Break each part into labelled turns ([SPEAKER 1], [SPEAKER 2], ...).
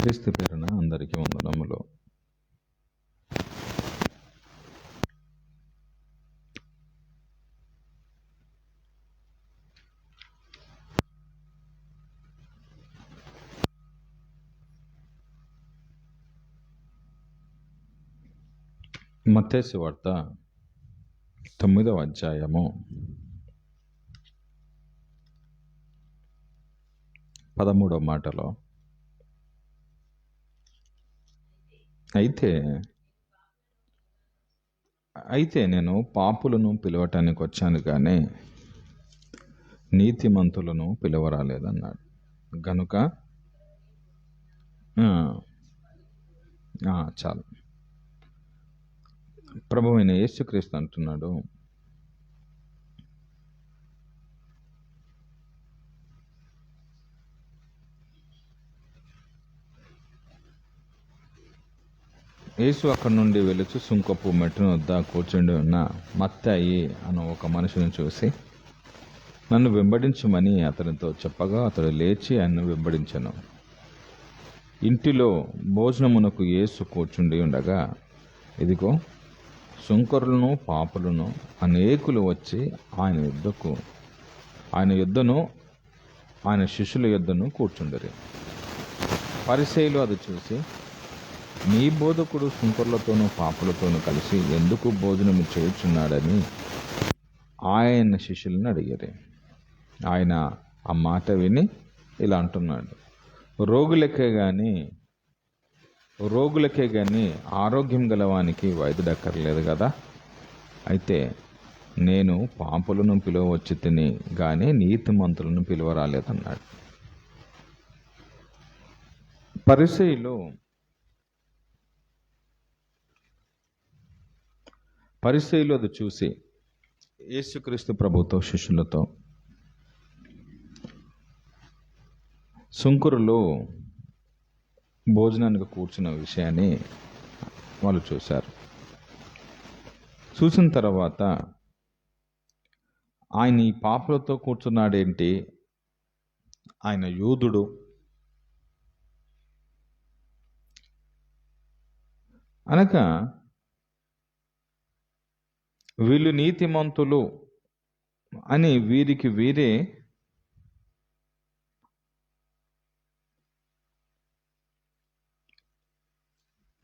[SPEAKER 1] క్రీస్తు పేరున అందరికీ వందనములు. మత్తేసు వార్త తొమ్మిదవ అధ్యాయము పదమూడవ మాటలో అయితే అయితే నేను పాపులను పిలవటానికి వచ్చాను కానీ నీతిమంతులను పిలవరాలేదన్నాడు. గనుక చాలు. ప్రభు అయిన యేసుక్రీస్తు అంటున్నాడు యేసు అక్కడి నుండి వెలుచు సుంకపు మెట్టును వద్ద కూర్చుండి ఉన్న మత్తాయి అను ఒక మనుషుని చూసి నన్ను వెంబడించమని అతనితో చెప్పగా అతడు లేచి ఆయన్ను వెంబడించను. ఇంటిలో భోజనమునకు యేసు కూర్చుండి ఉండగా ఇదిగో సుంకరులను పాపులను అనేకులు వచ్చి ఆయన యుద్ధకు ఆయన యుద్ధను ఆయన శిష్యుల యుద్ధను కూర్చుండరు. పరిశైలు అది చూసి నీ బోధకుడు సుంకరులతోనూ పాపులతోనూ కలిసి ఎందుకు భోజనము చేయుచున్నాడని ఆయన శిష్యులను అడిగారు. ఆయన ఆ మాట విని ఇలా అంటున్నాడు. రోగులకే కానీ రోగులకే కానీ ఆరోగ్యం గలవానికి వైద్యుడక్కర్లేదు కదా? అయితే నేను పాపులను పిలువవచ్చు తిని కానీ నీతిమంతులను పిలువరాలేదన్నాడు. పరిసయులు పరిస్థితులు అది చూసి యేసుక్రీస్తు ప్రభుతో శిష్యులతో సుంకురులో భోజనానికి కూర్చున్న విషయాన్ని వాళ్ళు చూశారు. చూసిన తర్వాత ఆయన ఈ పాపలతో కూర్చున్నాడేంటి? ఆయన యూదుడు. అనగా వీళ్ళు నీతిమంతులు అని వీరికి వీరే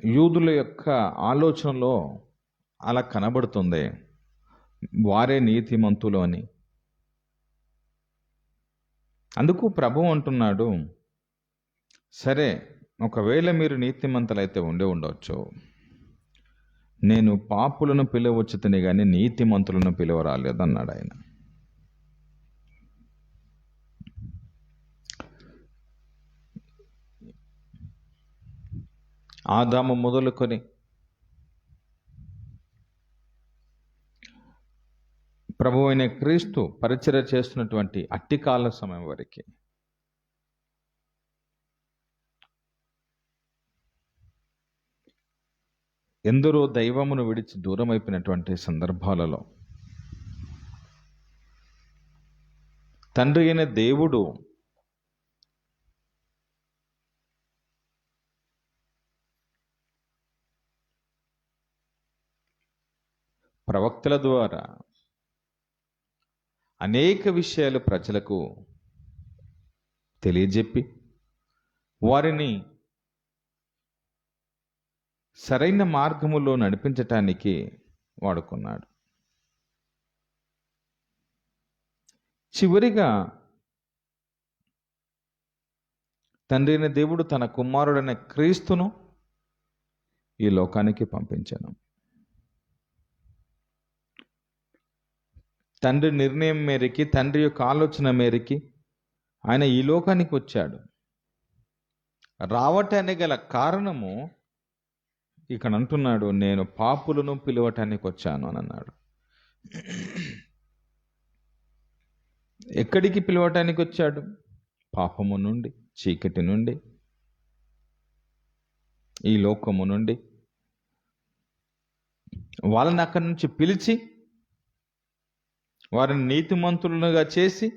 [SPEAKER 1] యూదుల యొక్క ఆలోచనలో అలా కనబడుతుంది. వారే నీతిమంతులు అని. అందుకు ప్రభు అంటున్నాడు సరే ఒకవేళ మీరు నీతిమంతులైతే ఉండే ఉండవచ్చు నేను పాపులను పిలవచ్చు తిని కానీ నీతిమంతులను పిలవరాలేదన్నాడు ఆయన. ఆదాము మొదలుకొని ప్రభు అయిన క్రీస్తు పరిచర్య చేస్తున్నటువంటి అట్టి కాల సమయం వరకు ఎందరో దైవమును విడిచి దూరమైపోయినటువంటి సందర్భాలలో తండ్రి అయిన దేవుడు ప్రవక్తల ద్వారా అనేక విషయాలు ప్రజలకు తెలియజెప్పి వారిని సరైన మార్గములో నడిపించటానికి వాడుకున్నాడు. చివరిగా తండ్రిని దేవుడు తన కుమారుడైన క్రీస్తును ఈ లోకానికి పంపించాను. తండ్రి నిర్ణయం మేరకి తండ్రి యొక్క ఆలోచన మేరకి ఆయన ఈ లోకానికి వచ్చాడు. రావటానికి గల కారణము ఇక్కడ అంటున్నాడు నేను పాపులను పిలవటానికి వచ్చాను అని అన్నాడు. ఎక్కడికి పిలవటానికి వచ్చాడు? పాపము నుండి చీకటి నుండి ఈ లోకము నుండి. వాళ్ళని అక్కడి నుంచి పిలిచి వారిని నీతిమంతులుగా చేసి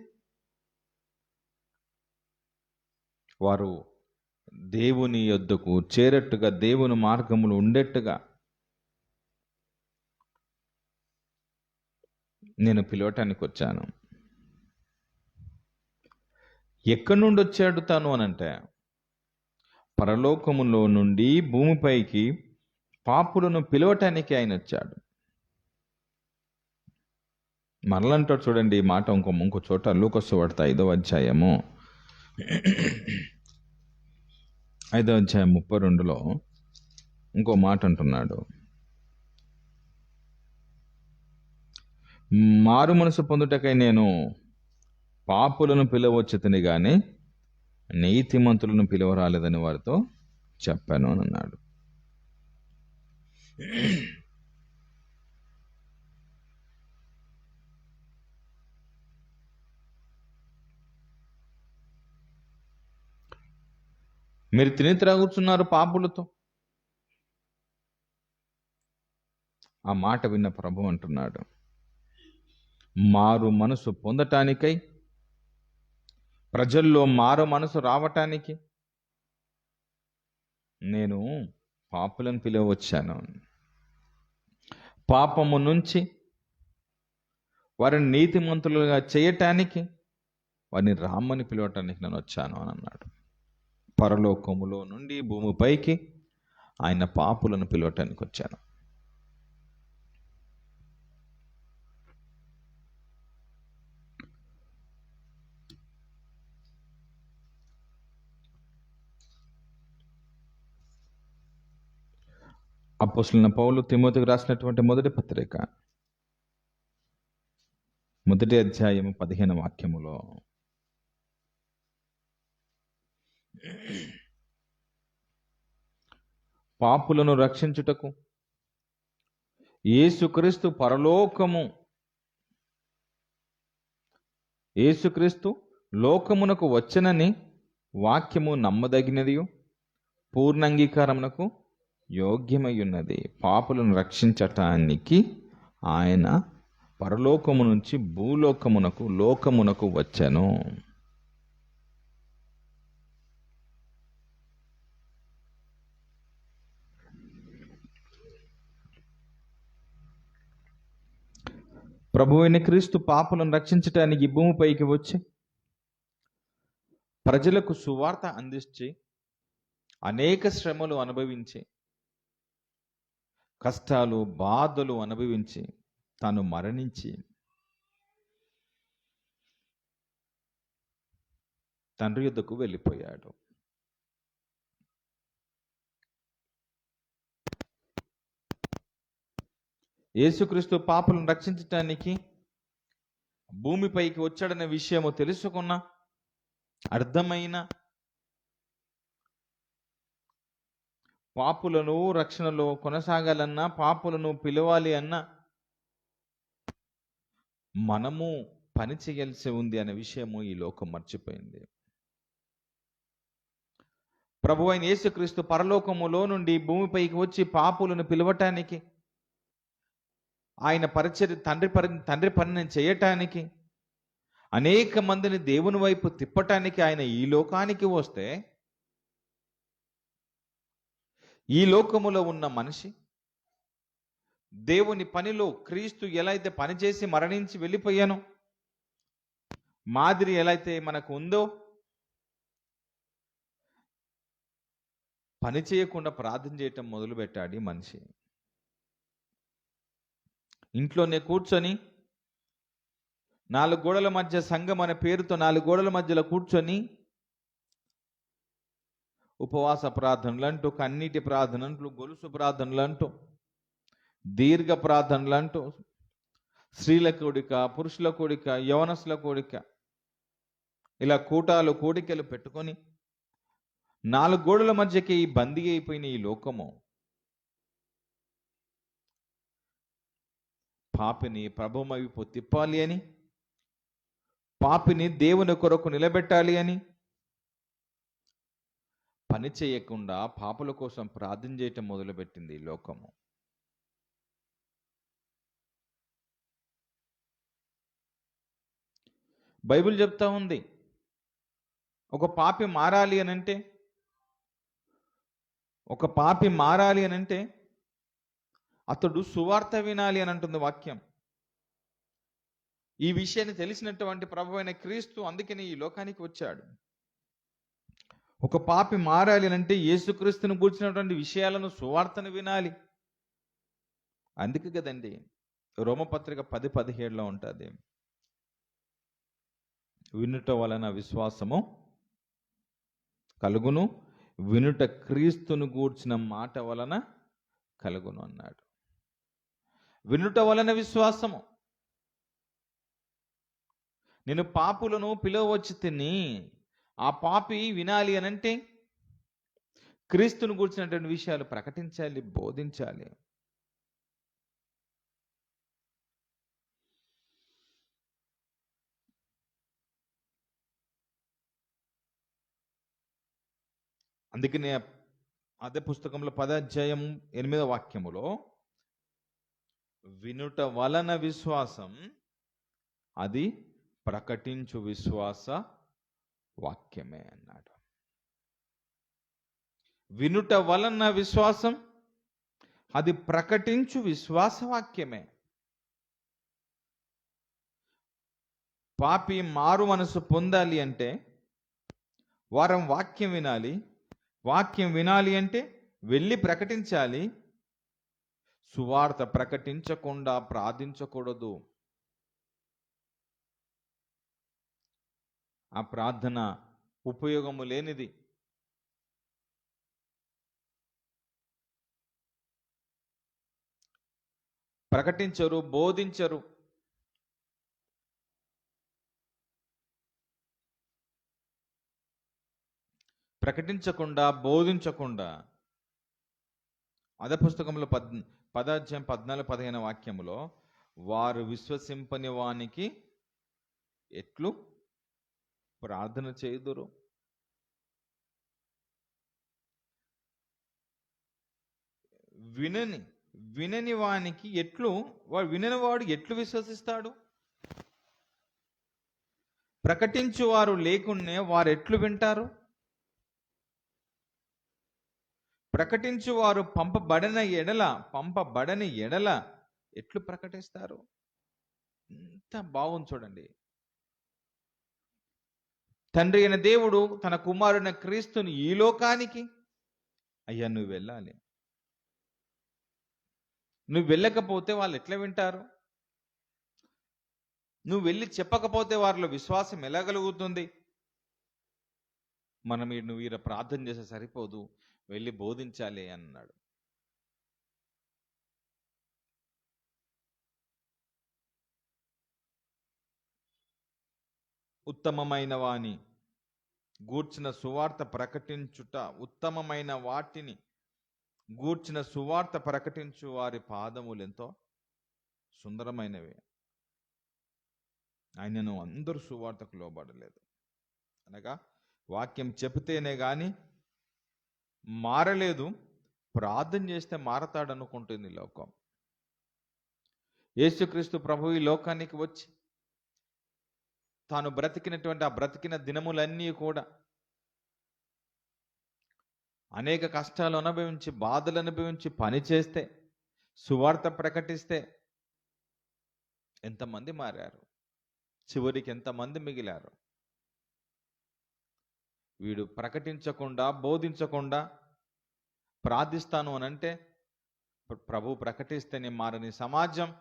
[SPEAKER 1] వారు దేవుని యొద్దకు చేరట్టుగా దేవుని మార్గములు ఉండేట్టుగా నేను పిలవటానికి వచ్చాను. ఎక్కడి నుండి వచ్చాడు తను అనంటే పరలోకములో నుండి భూమిపైకి పాపులను పిలవటానికి ఆయన వచ్చాడు. మరలంటాడు చూడండి ఈ మాట ఇంకో ఇంకో చోట లూకొస్తు పడతా ఐదో అధ్యాయము. ఐదో అధ్యాయం ముప్పై రెండులో ఇంకో మాట అంటున్నాడు. మారు మనసు పొందుటకై నేను పాపులను పిలవచ్చుతని కానీ నీతిమంతులను పిలవరాలేదని వారితో చెప్పాను అని అన్నాడు. మీరు తిని త్రాగుతున్నారు పాపులతో. ఆ మాట విన్న ప్రభు అంటున్నాడు మారు మనసు పొందటానికై ప్రజల్లో మారు మనసు రావటానికి నేను పాపులను పిలవచ్చాను. పాపము నుంచి వారిని నీతిమంతులుగా చేయటానికి వారిని రామ్మని పిలవటానికి నేను వచ్చాను అని అన్నాడు. పరలోకములో నుండి భూమిపైకి ఆయన పాపులను పిలవటానికి వచ్చాను. అపోసలిన పౌలు తిమోతికి రాసినటువంటి మొదటి పత్రిక మొదటి అధ్యాయం పదిహేను వాక్యములో పాపులను రక్షించుటకు ఏసుక్రీస్తు పరలోకము ఏసుక్రీస్తు లోకమునకు వచ్చనని వాక్యము నమ్మదగినది పూర్ణంగీకారమునకు యోగ్యమై ఉన్నది పాపులను రక్షించటానికి ఆయన పరలోకము నుంచి భూలోకమునకు లోకమునకు వచ్చను. ప్రభువైన క్రీస్తు పాపలను రక్షించటానికి భూమిపైకి వచ్చి ప్రజలకు సువార్త అందించి అనేక శ్రమలు అనుభవించి కష్టాలు బాధలు అనుభవించి తాను మరణించి తండ్రి యుద్ధకు వెళ్ళిపోయాడు. యేసుక్రీస్తు పాపలను రక్షించటానికి భూమిపైకి వచ్చాడనే విషయము తెలుసుకున్న అర్థమైన పాపులను రక్షణలో కొనసాగాలన్నా పాపులను పిలవాలి అన్నా మనము పని చేయాల్సి ఉంది అనే విషయము ఈ లోకం మర్చిపోయింది. ప్రభు అయిన యేసుక్రీస్తు పరలోకములో నుండి భూమిపైకి వచ్చి పాపులను పిలవటానికి ఆయన పరిచర్ తండ్రి పరి తండ్రి పనిని చేయటానికి అనేక మందిని దేవుని వైపు తిప్పటానికి ఆయన ఈ లోకానికి వస్తే ఈ లోకములో ఉన్న మనిషి దేవుని పనిలో క్రీస్తు ఎలా అయితే పనిచేసి మరణించి వెళ్ళిపోయానో మాదిరి ఎలా అయితే మనకు ఉందో పని చేయకుండా ప్రార్థన చేయటం మొదలుపెట్టాడు మనిషి. ఇంట్లోనే కూర్చొని నాలుగు గోడల మధ్య సంఘం అనే పేరుతో నాలుగు గోడల మధ్యలో కూర్చొని ఉపవాస ప్రార్థనలు అంటూ కన్నీటి ప్రార్థన అంటూ గొలుసు ప్రార్థనలు అంటూ దీర్ఘ ప్రార్థనలు అంటూ స్త్రీల కోడిక పురుషుల కోడిక యవనస్ల కోడిక ఇలా కూటాలు కోడికలు పెట్టుకొని నాలుగు గోడల మధ్యకి బందీ అయిపోయిన ఈ లోకము పాపిని ప్రభుమ వైపు తిప్పాలి అని? పాపిని దేవుని కొరకు నిలబెట్టాలి అని? పని చేయకుండా పాపుల కోసం ప్రార్థన చేయటం మొదలుపెట్టింది ఈ లోకము. బైబిల్ చెప్తా ఉంది ఒక పాపి మారాలి అని అంటే ఒక పాపి మారాలి అని అంటే అతడు సువార్త వినాలి అని అంటుంది వాక్యం. ఈ విషయాన్ని తెలిసినటువంటి ప్రభు అయిన క్రీస్తు అందుకని ఈ లోకానికి వచ్చాడు. ఒక పాపి మారాలి అంటే యేసుక్రీస్తుని కూర్చున్నటువంటి విషయాలను సువార్తను వినాలి. అందుకే కదండి రోమపత్రిక పది పదిహేడులో ఉంటుంది. వినుట వలన విశ్వాసము కలుగును వినుట క్రీస్తును గూర్చిన మాట వలన కలుగును అన్నాడు. వినుట వలన విశ్వాసము. నేను పాపులను పిలవచ్చు తిని ఆ పాపి వినాలి అనంటే క్రీస్తును కూర్చున్నటువంటి విషయాలు ప్రకటించాలి బోధించాలి. అందుకనే అదే పుస్తకంలో పదాధ్యాయం ఎనిమిదవ వాక్యములో వినుట వలన విశ్వాసం అది ప్రకటించు విశ్వాస వాక్యమే అన్నాడు. వినుట వలన విశ్వాసం అది ప్రకటించు విశ్వాస వాక్యమే. పాపి మారు మనసు పొందాలి అంటే వారం వాక్యం వినాలి. వాక్యం వినాలి అంటే వెళ్ళి ప్రకటించాలి. సువార్త ప్రకటించకుండా ప్రార్థించకూడదు. ఆ ప్రార్థన ఉపయోగము లేనిది. ప్రకటించరు బోధించరు. ప్రకటించకుండా బోధించకుండా అదే పుస్తకంలో పద్ పదాధ్యాయం పద్నాలుగు పదిహేను వాక్యములో వారు విశ్వసింపని వానికి ఎట్లు ప్రార్థన చేయుదురు? వినని వినని వానికి ఎట్లు వాడు విననివాడు ఎట్లు విశ్వసిస్తాడు? ప్రకటించువారు వారు వారు ఎట్లు వింటారు? ప్రకటించు వారు ఎడల పంపబడని ఎడల ఎట్లు ప్రకటిస్తారు? ఎంత బాగుంది చూడండి. తండ్రి అయిన దేవుడు తన కుమారుని క్రీస్తుని ఈ లోకానికి అయ్యా నువ్వు వెళ్ళాలి. నువ్వు వెళ్ళకపోతే వాళ్ళు ఎట్లా వింటారు? నువ్వు వెళ్ళి చెప్పకపోతే వారిలో విశ్వాసం ఎలా కలుగుతుంది? మనం ఈ- నువ్వు ఈడ ప్రార్థన చేస్తే సరిపోదు. వెళ్ళి బోధించాలి అన్నాడు. ఉత్తమమైన వాణి గూర్చిన సువార్త ప్రకటించుట ఉత్తమమైన వాటిని గూర్చిన సువార్త ప్రకటించు వారి పాదములు ఎంతో సుందరమైనవి. ఆయనను అందరూ సువార్తకు లోబడలేదు. అనగా వాక్యం చెబితేనే కానీ మారలేదు ప్రార్థన చేస్తే మారతాడనుకుంటుంది లోకం. యేసుక్రీస్తు ప్రభు ఈ లోకానికి వచ్చి తాను బ్రతికినటువంటి ఆ బ్రతికిన దినములన్నీ కూడా అనేక కష్టాలు అనుభవించి బాధలు అనుభవించి పని చేస్తే సువార్త ప్రకటిస్తే ఎంతమంది మారారు? చివరికి ఎంతమంది మిగిలారు? వీడు ప్రకటించకుండా బోధించకుండా ప్రార్థిస్తాను అని అంటే ప్రభు ప్రకటిస్తేనే మారని సమాజం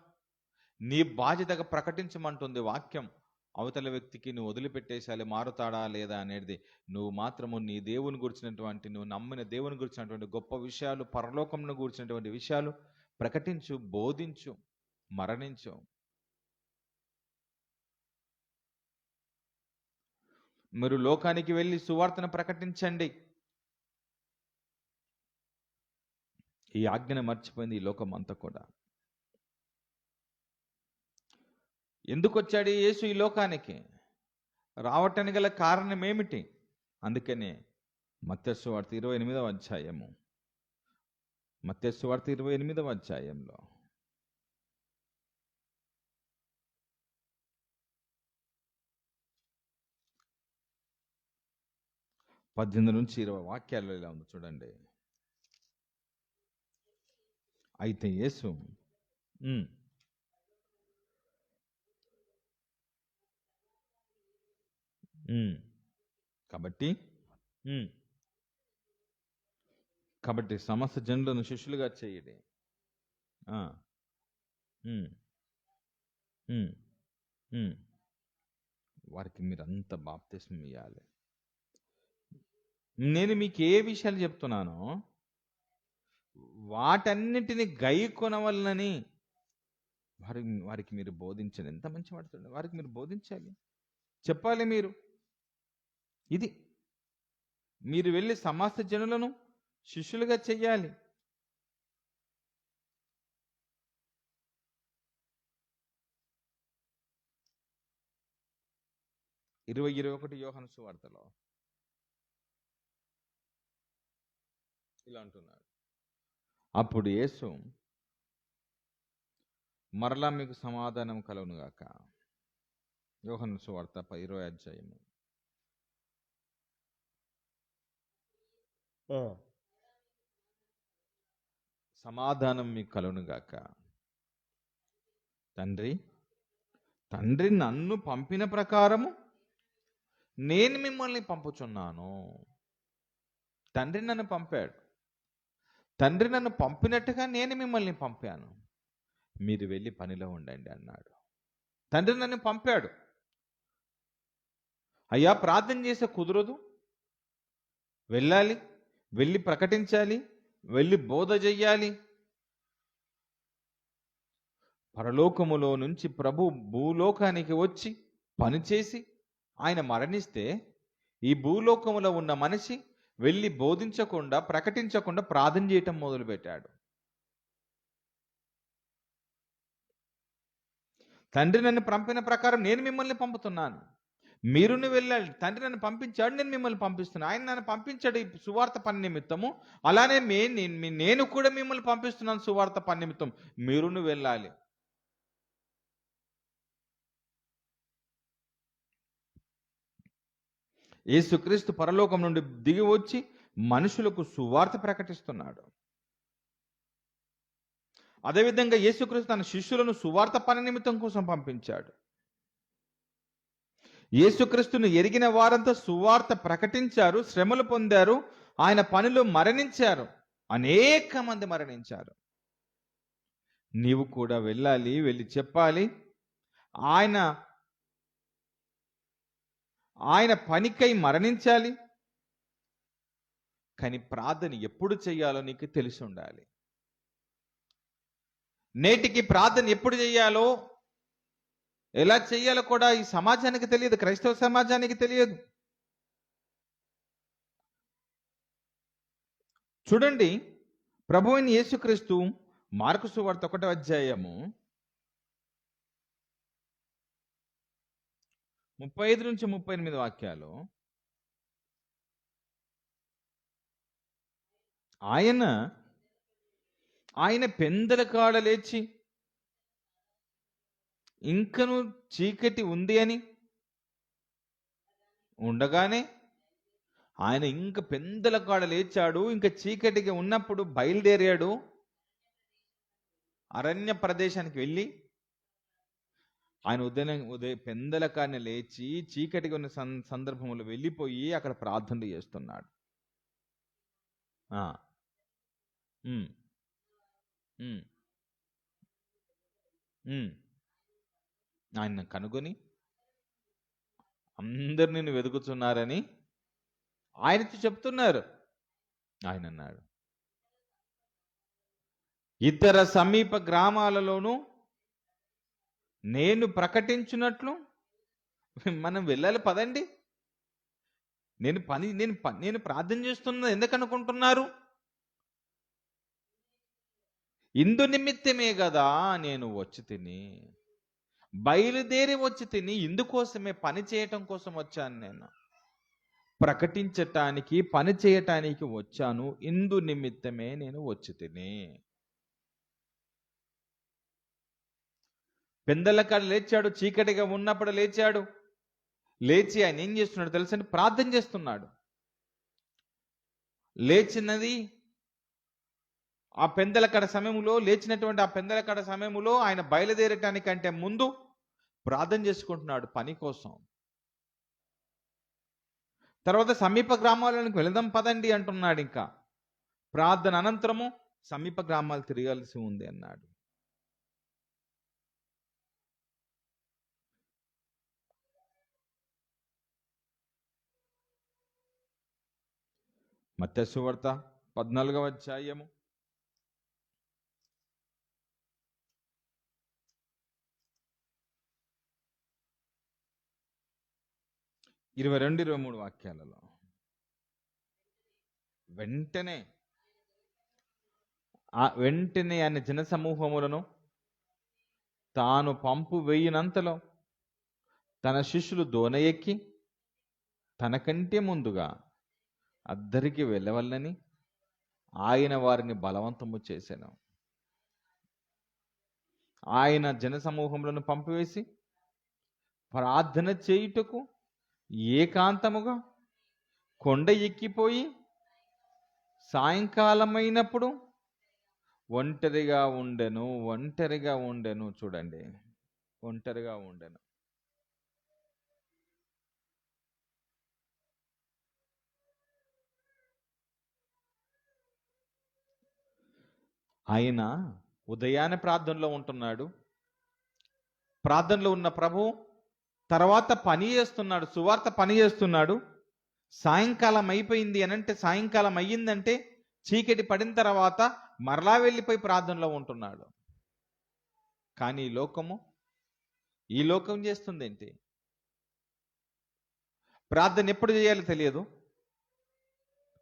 [SPEAKER 1] నీ బాధ్యతగా ప్రకటించమంటుంది వాక్యం. అవతల వ్యక్తికి నువ్వు వదిలిపెట్టేసాలి మారుతాడా లేదా అనేది. నువ్వు మాత్రము నీ దేవుని గురించినటువంటి నువ్వు నమ్మిన దేవుని గురించినటువంటి గొప్ప విషయాలు పరలోకంను గురించినటువంటి విషయాలు ప్రకటించు బోధించు మరణించు. మీరు లోకానికి వెళ్ళి సువార్తను ప్రకటించండి. ఈ ఆజ్ఞను మర్చిపోయింది ఈ లోకం అంతా కూడా. ఎందుకు వచ్చాడు యేసు ఈ లోకానికి? రావటానికి గల కారణం ఏమిటి? అందుకనే మత్స్సు వార్త ఇరవై ఎనిమిదవ అధ్యాయము. మత్స్సు వార్త ఇరవై ఎనిమిదవ అధ్యాయంలో. పద్దెనిమిది నుంచి ఇరవై వాక్యాలు ఇలా ఉంది చూడండి. అయితే యేసు కాబట్టి కాబట్టి సమస్త జనులను శిష్యులుగా చేయడే. వారికి మీరు అంత బాప్తిస్మం ఇవ్వాలి నేను మీకు ఏ విషయాలు చెప్తున్నానో వాటన్నిటిని గై కొనవలనని వారి వారికి మీరు బోధించండి. ఎంత మంచి మాట్లాడండి వారికి మీరు బోధించాలి. చెప్పాలి మీరు. ఇది మీరు వెళ్ళి సమస్త జనులను శిష్యులుగా చెయ్యాలి. ఇరవై ఇరవై ఒకటి యోహన సువార్తలో ఇలా అంటున్నాడు. అప్పుడు యేసు మరలా మీకు సమాధానం కలుగునుగాక యోహన సువార్త ఇరవై అధ్యాయము. సమాధానం మీకు కలుగునుగాక తండ్రి తండ్రి నన్ను పంపిన ప్రకారము నేను మిమ్మల్ని పంపుచున్నాను. తండ్రి నన్ను పంపాడు. తండ్రి నన్ను పంపినట్టుగా నేను మిమ్మల్ని పంపాను. మీరు వెళ్ళి పనిలో ఉండండి అన్నాడు. తండ్రి నన్ను పంపాడు. అయ్యా ప్రార్థన చేసే కుదరదు. వెళ్ళాలి వెళ్ళి ప్రకటించాలి వెళ్ళి బోధ చెయ్యాలి. పరలోకములో నుంచి ప్రభు భూలోకానికి వచ్చి పనిచేసి ఆయన మరణిస్తే ఈ భూలోకములో ఉన్న మనిషి వెళ్ళి బోధించకుండా ప్రకటించకుండా ప్రార్థన చేయటం మొదలుపెట్టాడు. తండ్రి నన్ను పంపిన ప్రకారం నేను మిమ్మల్ని పంపుతున్నాను. మీరును వెళ్ళాలి. తండ్రి నన్ను పంపించాడు నేను మిమ్మల్ని పంపిస్తున్నాను ఆయన నన్ను పంపించాడు ఈ సువార్త పని నిమిత్తము. అలానే మే నేను- నేను కూడా మిమ్మల్ని పంపిస్తున్నాను సువార్త పని నిమిత్తం. మీరును వెళ్ళాలి. యేసుక్రీస్తు పరలోకం నుండి దిగి వచ్చి మనుషులకు సువార్త ప్రకటిస్తున్నాడు. అదేవిధంగా యేసుక్రీస్తు తన శిష్యులను సువార్త పని నిమిత్తం కోసం పంపించాడు. యేసుక్రీస్తును ఎరిగిన వారంతా సువార్త ప్రకటించారు శ్రమలు పొందారు ఆయన పనిలో మరణించారు అనేక మంది మరణించారు. నీవు కూడా వెళ్ళాలి వెళ్ళి చెప్పాలి. ఆయన ఆయన పనికై మరణించాలి. కానీ ప్రార్థన ఎప్పుడు చేయాలో నీకు తెలిసి ఉండాలి. నేటికి ప్రార్థన ఎప్పుడు చేయాలో ఎలా చేయాలో కూడా ఈ సమాజానికి తెలియదు క్రైస్తవ సమాజానికి తెలియదు. చూడండి ప్రభు యేసుక్రీస్తు మార్కు సువార్త ఒకటో అధ్యాయము ముప్పై ఐదు నుంచి ముప్పై ఎనిమిది వాక్యాలు. ఆయన ఆయన పెందల కాడ లేచి ఇంకను చీకటి ఉంది అని ఉండగానే ఆయన ఇంక పెందల కాడ లేచాడు ఇంకా చీకటిగా ఉన్నప్పుడు బయలుదేరాడు అరణ్య ప్రదేశానికి వెళ్ళి ఆయన ఉదయం ఉదయం పెందలకాన్ని లేచి చీకటిగా ఉన్న సం- సందర్భంలో వెళ్ళిపోయి అక్కడ ప్రార్థనలు చేస్తున్నాడు. ఆయన కనుగొని అందరు నిన్ను వెతుకుతున్నారని ఆయనతో చెప్తున్నారు. ఆయన అన్నాడు ఇతర సమీప గ్రామాలలోనూ నేను ప్రకటించినట్లు మనం వెళ్ళాలి పదండి. నేను పని నేను నేను ప్రార్థన చేస్తున్నది ఎందుకనుకుంటున్నారు ఇందు నిమిత్తమే కదా నేను వచ్చి తిని బయలుదేరి వచ్చి తిని ఇందుకోసమే పని చేయటం కోసం వచ్చాను నేను. ప్రకటించటానికి పని చేయటానికి వచ్చాను. ఇందు నిమిత్తమే నేను వచ్చి తిని. పెందలకాడ లేచాడు చీకటిగా ఉన్నప్పుడు లేచాడు. లేచి ఆయన ఏం చేస్తున్నాడు తెలుసండి ప్రార్థన చేస్తున్నాడు. లేచినది ఆ పెందలకడ సమయంలో లేచినటువంటి ఆ పెందలకడ సమయంలో ఆయన బయలుదేరటానికంటే ముందు ప్రార్థన చేసుకుంటున్నాడు పని కోసం. తర్వాత సమీప గ్రామాలకు వెళదాం పదండి అంటున్నాడు ఇంకా. ప్రార్థన అనంతరము సమీప గ్రామాలు తిరగాల్సి ఉంది అన్నాడు. మత్స్సువార్త పద్నాలుగవ అధ్యాయము. ఇరవై రెండు ఇరవై మూడు వాక్యాలలో వెంటనే ఆ వెంటనే ఆయన జన సమూహములను తాను పంపు వేయినంతలో తన శిష్యులు దోన ఎక్కి తనకంటే ముందుగా అద్దరికి వెళ్ళవల్లని ఆయన వారిని బలవంతము చేశాను. ఆయన జన సమూహములను పంపివేసి ప్రార్థన చేయుటకు ఏకాంతముగా కొండ ఎక్కిపోయి సాయంకాలమైనప్పుడు ఒంటరిగా ఉండెను ఒంటరిగా ఉండెను చూడండి ఒంటరిగా ఉండెను. ఆయన ఉదయాన్నే ప్రార్థనలో ఉంటున్నాడు. ప్రార్థనలో ఉన్న ప్రభు తర్వాత పని చేస్తున్నాడు సువార్త పని చేస్తున్నాడు. సాయంకాలం అయిపోయింది అని అంటే సాయంకాలం అయ్యిందంటే చీకటి పడిన తర్వాత మరలా వెళ్ళిపోయి ప్రార్థనలో ఉంటున్నాడు. కానీ ఈ లోకము ఈ లోకం చేస్తుంది ఏంటి? ప్రార్థన ఎప్పుడు చేయాలో తెలియదు.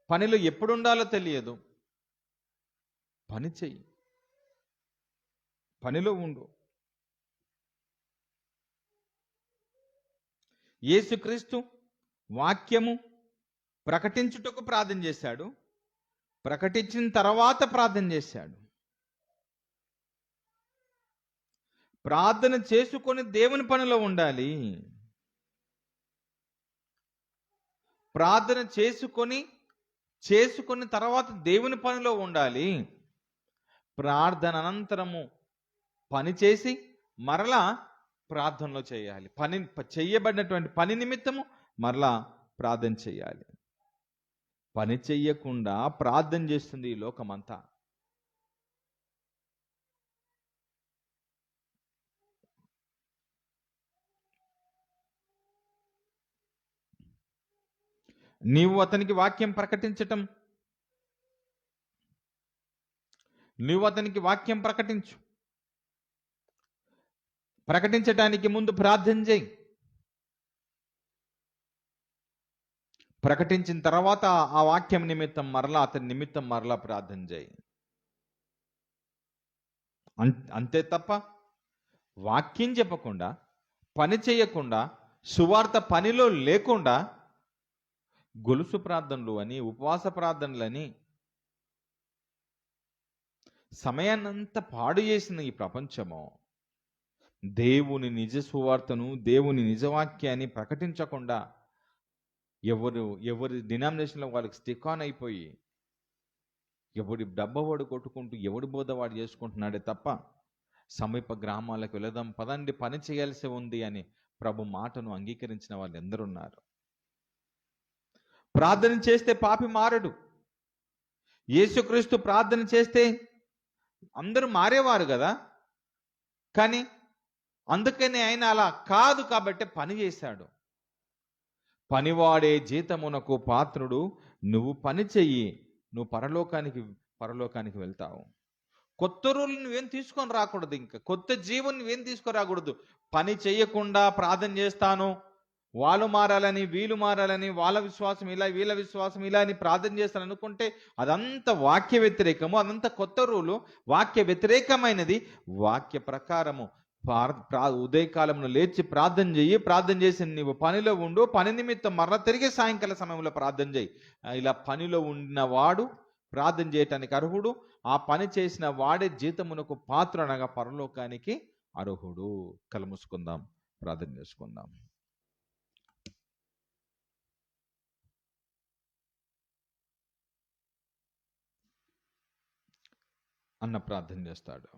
[SPEAKER 1] పనిలో ఎప్పుడు ఉండాలో తెలియదు. పని చెయ్యి. పనిలో ఉండు. యేసుక్రీస్తు వాక్యము ప్రకటించుటకు ప్రార్థన చేశాడు. ప్రకటించిన తర్వాత ప్రార్థన చేశాడు. ప్రార్థన చేసుకొని దేవుని పనిలో ఉండాలి. ప్రార్థన చేసుకొని చేసుకున్న తర్వాత దేవుని పనిలో ఉండాలి. ప్రార్థన అనంతరము పని చేసి మరలా ప్రార్థనలో చేయాలి. పని చేయబడినటువంటి చెయ్యబడినటువంటి పని నిమిత్తము మరలా ప్రార్థన చేయాలి. పని చెయ్యకుండా ప్రార్థన చేస్తుంది ఈ లోకమంతా. నీవు అతనికి వాక్యం ప్రకటించటం నువ్వు అతనికి వాక్యం ప్రకటించు. ప్రకటించటానికి ముందు ప్రార్థన చేయి. ప్రకటించిన తర్వాత ఆ వాక్యం నిమిత్తం మరలా అతని నిమిత్తం మరలా ప్రార్థన చేయి. అంతే తప్ప వాక్యం చెప్పకుండా పని చేయకుండా సువార్త పనిలో లేకుండా గొలుసు ప్రార్థనలు అని ఉపవాస ప్రార్థనలని సమయాన్నంతా పాడు చేసిన ఈ ప్రపంచము దేవుని నిజ సువార్తను దేవుని నిజవాక్యాన్ని ప్రకటించకుండా ఎవరు ఎవరి డినామినేషన్లో వాళ్ళకి స్టిక్ ఆన్ అయిపోయి ఎవడి డబ్బవాడు కొట్టుకుంటూ ఎవడి బోధ వాడు చేసుకుంటున్నాడే తప్ప సమీప గ్రామాలకు వెళదాం పదండి పని చేయాల్సి ఉంది అని ప్రభు మాటను అంగీకరించిన వాళ్ళు ఎందరున్నారు. ప్రార్థన చేస్తే పాపి మారడు. యేసుక్రీస్తు ప్రార్థన చేస్తే అందరూ మారేవారు కదా. కానీ అందుకనే ఆయన అలా కాదు కాబట్టి పని చేశాడు. పనివాడే జీతమునకు పాత్రుడు నువ్వు పని చెయ్యి నువ్వు పరలోకానికి పరలోకానికి వెళ్తావు. కొత్త రోజులు నువ్వేం తీసుకొని రాకూడదు ఇంకా. కొత్త జీవన్ నువ్వేం తీసుకొని రాకూడదు. పని చేయకుండా ప్రార్థన చేస్తాను. వాళ్ళు మారాలని వీళ్ళు మారాలని వాళ్ళ విశ్వాసం ఇలా వీళ్ళ విశ్వాసం ఇలా అని ప్రార్థన చేస్తాను అనుకుంటే అదంతా వాక్య వ్యతిరేకము అదంతా కొత్త రూలు. వాక్య వ్యతిరేకమైనది వాక్య ప్రకారము. ప్రా ఉదయకాలంలో లేచి ప్రార్థన చెయ్యి ప్రార్థన చేసి నీవు పనిలో ఉండు పని నిమిత్తం మరల తిరిగి సాయంకాల సమయంలో ప్రార్థన చేయి ఇలా పనిలో ఉన్నవాడు ప్రార్థన చేయటానికి అర్హుడు ఆ పని చేసిన వాడే జీతమునకు పాత్ర అనగా పరలోకానికి అర్హుడు. కలుముసుకుందాం ప్రార్థన చేసుకుందాం. అన్న ప్రార్థన చేస్తాడు.